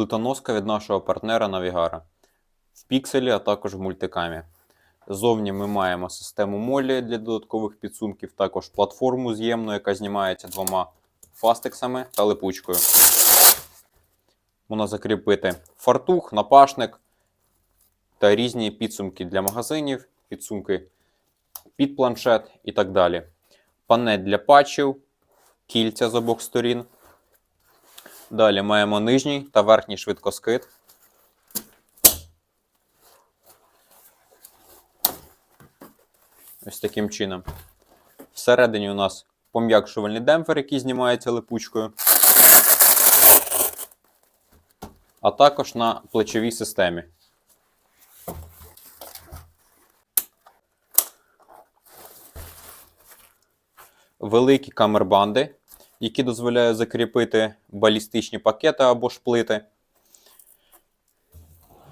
Плитоноска від нашого партнера Navigara. В пікселі, а також в мультикамі. Ззовні ми маємо систему молі для додаткових підсумків, також платформу з'ємну, яка знімається двома фастексами та липучкою. Можна закріпити фартух, напашник та різні підсумки для магазинів, підсумки під планшет і так далі. Панель для патчів, кільця з обох сторін. Далі маємо нижній та верхній швидкоскид. Ось таким чином. Всередині у нас пом'якшувальний демпфер, який знімається липучкою. А також на плечовій системі. Великі камербанди, які дозволяють закріпити балістичні пакети або шплити.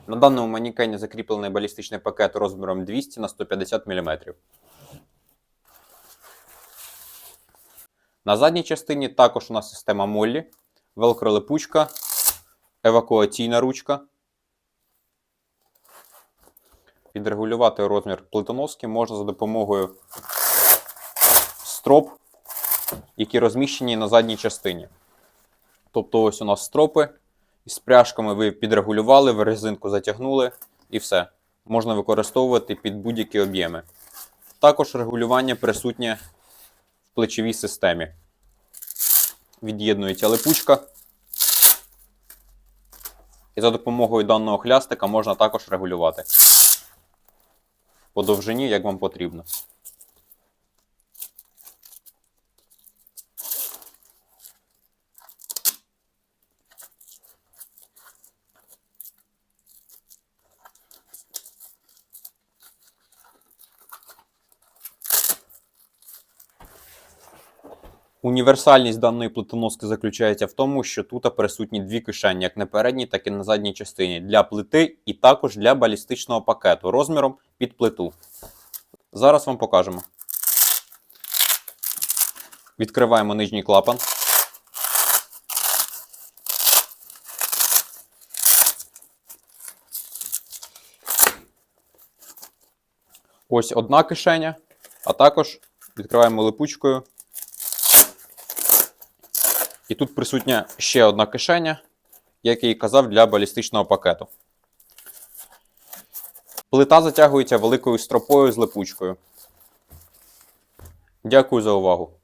На даному манікені закріплений балістичний пакет розміром 200 на 150 мм. На задній частині також у нас система Моллі, велкролипучка, евакуаційна ручка. Підрегулювати розмір плитоноски можна за допомогою строп, які розміщені на задній частині. Тобто ось у нас стропи, із пряжками ви підрегулювали, ви резинку затягнули і все. Можна використовувати під будь-які об'єми. Також регулювання присутнє в плечовій системі. Від'єднується липучка. І за допомогою даного хлястика можна також регулювати по довжині, як вам потрібно. Універсальність даної плитоноски заключається в тому, що тут присутні дві кишені, як на передній, так і на задній частині, для плити і також для балістичного пакету розміром під плиту. Зараз вам покажемо. Відкриваємо нижній клапан. Ось одна кишеня, а також відкриваємо липучкою. І тут присутня ще одна кишеня, як я і казав, для балістичного пакету. Плита затягується великою стропою з липучкою. Дякую за увагу.